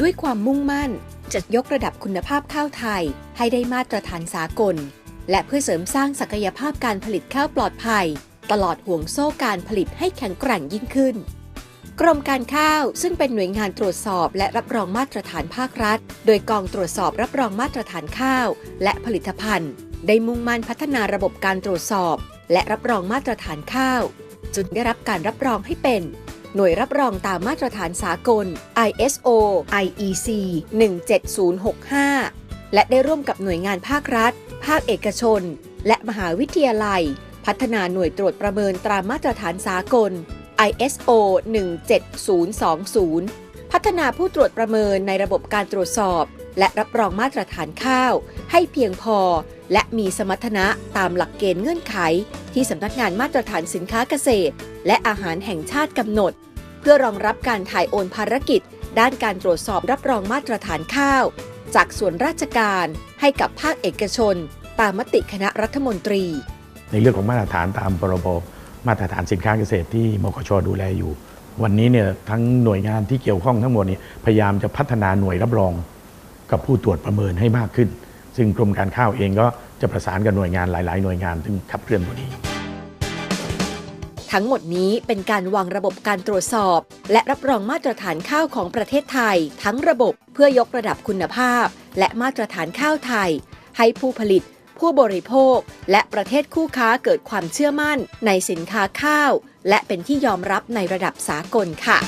ด้วยความมุ่งมั่นจะยกระดับคุณภาพข้าวไทย ให้ได้มาตรฐานสากล และเพื่อเสริมสร้างศักยภาพการผลิตข้าวปลอดภัย ตลอดห่วงโซ่การผลิตให้แข็งแกร่งยิ่งขึ้น กรมการข้าวซึ่งเป็นหน่วยงานตรวจสอบและรับรองมาตรฐานภาครัฐ โดยกองตรวจสอบรับรองมาตรฐานข้าว และผลิตภัณฑ์ ได้มุ่งมั่นพัฒนาระบบการตรวจสอบ และรับรองมาตรฐานข้าวจนได้รับการรับรองให้เป็น หน่วยรับรองตามมาตรฐานสากล ISO IEC 17065 และได้ร่วมกับหน่วยงานภาครัฐ ภาคเอกชน และมหาวิทยาลัย พัฒนาหน่วยตรวจประเมินตามมาตรฐานสากล ISO 17020 พัฒนาผู้ตรวจประเมินในระบบการตรวจสอบ และรับรองมาตรฐานข้าว ให้เพียงพอ และมีสมรรถนะตามหลักเกณฑ์เงื่อนไข ที่สำนักงานมาตรฐานสินค้าเกษตร และอาหารแห่งชาติกำหนด เพื่อรองรับการถ่ายโอนภารกิจ ด้านการตรวจสอบรับรองมาตรฐานข้าว จากส่วนราชการให้กับภาคเอกชน ตามมติคณะรัฐมนตรี ในเรื่องของมาตรฐานตามพรบมาตรฐานสินค้าเกษตรที่มกชดูแลอยู่ วันนี้เนี่ยทั้งหน่วยงานที่เกี่ยวข้องทั้งหมดนี้พยายามจะพัฒนาหน่วยรับรองกับผู้ตรวจประเมินให้มากขึ้น ซึ่งกรมการข้าวเองก็จะประสานกับหน่วยงานหลาย ๆ หน่วยงานซึ่งขับเคลื่อนตัวนี้ ทั้งหมดนี้เป็นการวางระบบการตรวจสอบ และรับรองมาตรฐานข้าวของประเทศไทย ทั้งระบบเพื่อยกระดับคุณภาพ และมาตรฐานข้าวไทย ให้ผู้ผลิต ผู้บริโภค และประเทศคู่ค้าเกิดความเชื่อมั่นในสินค้าข้าว และเป็นที่ยอมรับในระดับสากลค่ะ